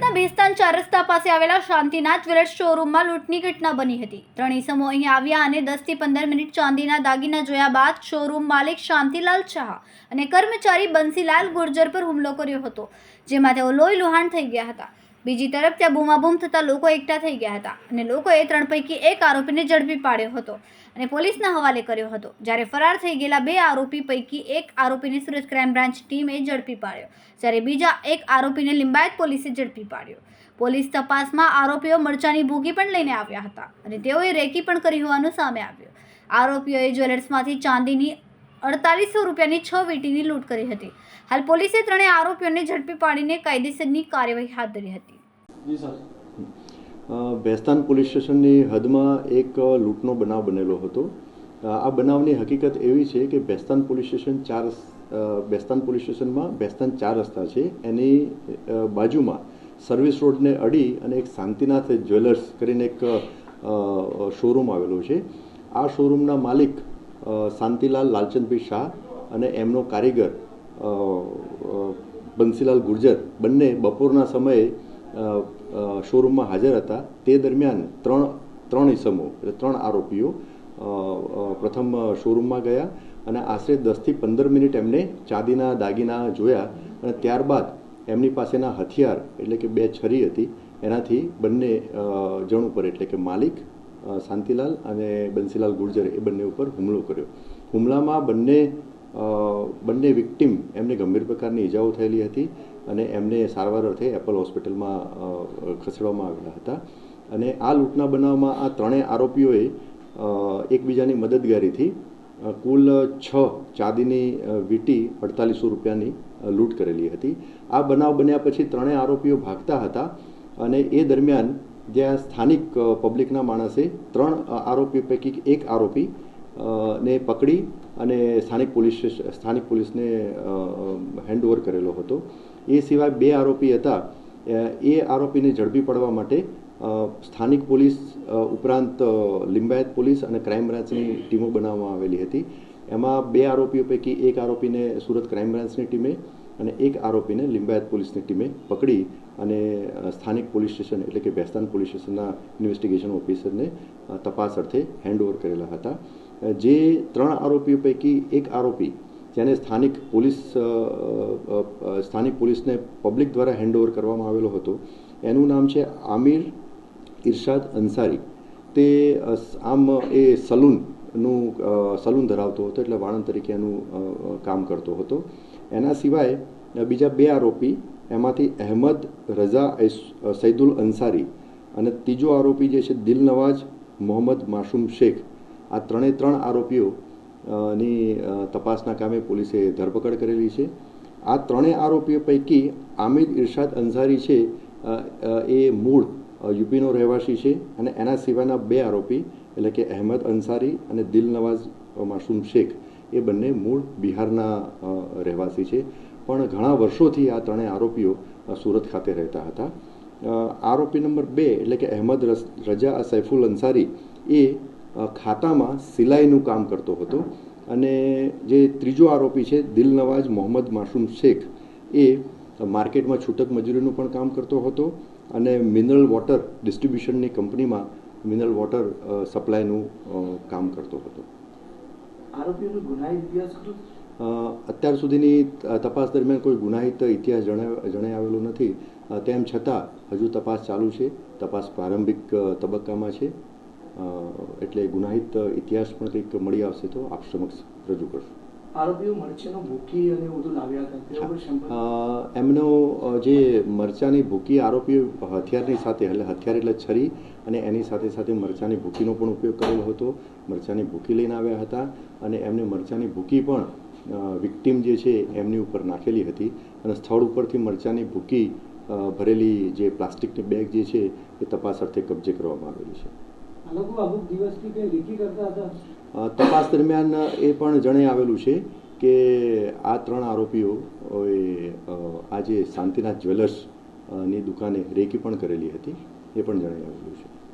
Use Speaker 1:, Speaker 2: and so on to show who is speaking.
Speaker 1: સુરતના ભેસ્તાન ચાર રસ્તા પાસે આવેલા શાંતિનાથ જ્વેલર્સ શોરૂમમાં લૂંટની ઘટના બની હતી. ત્રણ ઇસમો અહીં આવ્યા અને દસથી પંદર મિનિટ ચાંદીના દાગીના જોયા બાદ શોરૂમ માલિક શાંતિલાલ શાહ અને કર્મચારી બંસીલાલ ગુર્જર પર હુમલો કર્યો હતો, જેમાં તેઓ લોહી લુહાણ થઈ ગયા હતા. બીજી તરફ ત્યાં બૂમાબૂમ થતાં લોકો એકઠા થઈ ગયા હતા અને લોકોએ ત્રણ પૈકી એક આરોપીને ઝડપી પાડ્યો હતો અને પોલીસના હવાલે કર્યો હતો. જ્યારે ફરાર થઈ ગયેલા બે આરોપી પૈકી એક આરોપીને સુરત ક્રાઇમ બ્રાન્ચ ટીમે ઝડપી પાડ્યો. જ્યારે બીજા એક આરોપીને લિંબાયત પોલીસે ઝડપી પાડ્યો. પોલીસ તપાસમાં આરોપીઓ મરચાની ભૂકી પણ લઈને આવ્યા હતા અને તેઓએ રેકી પણ કરી હોવાનું સામે આવ્યું. આરોપીઓએ જ્વેલર્સમાંથી ચાંદીની અડતાલીસો રૂપિયાની છ વીંટીની લૂંટ કરી હતી. હાલ પોલીસે ત્રણેય આરોપીઓને ઝડપી પાડીને કાયદેસરની કાર્યવાહી હાથ ધરી હતી.
Speaker 2: જી
Speaker 3: ભેસ્તાન પોલીસ સ્ટેશનની હદમાં એક લૂંટનો બનાવ બનેલો હતો. આ બનાવની હકીકત એવી છે કે ભેસ્તાન પોલીસ સ્ટેશન ચાર બેસ્તાન પોલીસ સ્ટેશનમાં ભેસ્તાન ચાર રસ્તા છે. એની બાજુમાં સર્વિસ રોડને અડી અને એક શાંતિનાથ જ્વેલર્સ કરીને એક શોરૂમ આવેલો છે. આ શોરૂમના માલિક શાંતિલાલ લાલચંદભાઈ શાહ અને એમનો કારીગર બંસીલાલ ગુર્જર બંને બપોરના સમયે શોરૂમમાં હાજર હતા. તે દરમિયાન ત્રણ ત્રણ ઇસમો, એટલે ત્રણ આરોપીઓ પ્રથમ શોરૂમમાં ગયા અને આશરે દસથી પંદર મિનિટ એમને ચાંદીના દાગીના જોયા અને ત્યારબાદ એમની પાસેના હથિયાર, એટલે કે બે છરી હતી, એનાથી બંને જણ ઉપર, એટલે કે માલિક શાંતિલાલ અને બંસીલાલ ગુર્જર, એ બંને ઉપર હુમલો કર્યો. હુમલામાં બંને બંને વિક્ટીમ એમને ગંભીર પ્રકારની ઈજાઓ થયેલી હતી અને એમને સારવાર અર્થે એપલ હોસ્પિટલમાં ખસેડવામાં આવેલા હતા. અને આ લૂંટના બનાવમાં આ ત્રણેય આરોપીઓએ એકબીજાની મદદગારીથી કુલ છ ચાંદીની વીટી અડતાલીસો રૂપિયાની લૂંટ કરેલી હતી. આ બનાવ બન્યા પછી ત્રણેય આરોપીઓ ભાગતા હતા અને એ દરમિયાન જ્યાં સ્થાનિક પબ્લિકના માણસે ત્રણ આરોપી પૈકી એક આરોપી ને પકડી અને સ્થાનિક પોલીસ સ્થાનિક પોલીસને હેન્ડઓવર કરેલો હતો. એ સિવાય બે આરોપી હતા. એ આરોપીને ઝડપી પડવા માટે સ્થાનિક પોલીસ ઉપરાંત લિંબાયત પોલીસ અને ક્રાઇમ બ્રાન્ચની ટીમો બનાવવામાં આવેલી હતી. એમાં બે આરોપીઓ પૈકી એક આરોપીને સુરત ક્રાઇમ બ્રાન્ચની ટીમે અને એક આરોપીને લિંબાયત પોલીસની ટીમે પકડી અને સ્થાનિક પોલીસ સ્ટેશન એટલે કે બેસ્તાન પોલીસ સ્ટેશનના ઇન્વેસ્ટિગેશન ઓફિસરને તપાસ અર્થે હેન્ડઓવર કરેલા હતા. જે ત્રણ આરોપીઓ પૈકી એક આરોપી, જેને સ્થાનિક પોલીસ સ્થાનિક પોલીસને પબ્લિક દ્વારા હેન્ડઓવર કરવામાં આવેલો હતો. એનું નામ છે આમિર ઇરશાદ અંસારી. તે આમ, એ સલૂનનું સલૂન ધરાવતો હતો એટલે વાણંદ તરીકે એનું કામ કરતો હતો. એના સિવાય બીજા બે આરોપી, એમાંથી અહેમદ રઝા સૈદુલ અંસારી અને ત્રીજો આરોપી જે છે દિલનવાજ મોહમ્મદ માસુમ શેખ. આ ત્રણે ત્રણ આરોપીઓ ની તપાસના કામે પોલીસે ધરપકડ કરેલી છે. આ ત્રણેય આરોપીઓ પૈકી આમિદ ઇરશાદ અંસારી છે એ મૂળ યુપીનો રહેવાસી છે અને એના સિવાયના બે આરોપી, એટલે કે અહેમદ અંસારી અને દિલનવાઝ માસૂમ શેખ, એ બંને મૂળ બિહારના રહેવાસી છે. પણ ઘણા વર્ષોથી આ ત્રણેય આરોપીઓ સુરત ખાતે રહેતા હતા. આરોપી નંબર બે, એટલે કે અહેમદ રજા સૈફુલ અંસારી, એ ખાતામાં સિલાઈનું કામ કરતો હતો અને જે ત્રીજો આરોપી છે દિલનવાજ મોહમ્મદ માસૂમ શેખ એ માર્કેટમાં છૂટક મજૂરીનું પણ કામ કરતો હતો અને મિનરલ વોટર ડિસ્ટ્રીબ્યુશનની કંપનીમાં મિનરલ વોટર સપ્લાયનું કામ કરતો હતો. અત્યાર સુધીની તપાસ દરમિયાન કોઈ ગુનાહિત ઇતિહાસ જણાવ જણાઈ આવેલો નથી. તેમ છતાં હજુ તપાસ ચાલુ છે. તપાસ પ્રારંભિક તબક્કામાં છે. એટલે ગુનાહિત ઇતિહાસ પણ કંઈક મળી આવશે તો આપ સમક્ષ રજૂ કરશું.
Speaker 2: આરોપીઓ મરચેનો ભૂકી અને બધું લાવ્યા હતા
Speaker 3: એમનો જે મરચાની ભૂકી આરોપીઓ હથિયારની સાથે એટલે હથિયાર એટલે છરી અને એની સાથે સાથે મરચાની ભૂકીનો પણ ઉપયોગ કરેલો હતો. મરચાની ભૂકી લઈને આવ્યા હતા અને એમને મરચાની ભૂકી પણ વિક્ટીમ જે છે એમની ઉપર નાખેલી હતી. અને સ્થળ ઉપરથી મરચાની ભૂકી ભરેલી જે પ્લાસ્ટિકની બેગ જે છે એ તપાસ અર્થે કબજે કરવામાં આવેલી છે. તપાસ દરમિયાન એ પણ જણાવી આવેલું છે કે આ ત્રણ આરોપીઓ એ અ, આ જે શાંતિનાથ જ્વેલર્સની દુકાને રેકી પણ કરેલી હતી. એ પણ જણાઈ આવેલું છે.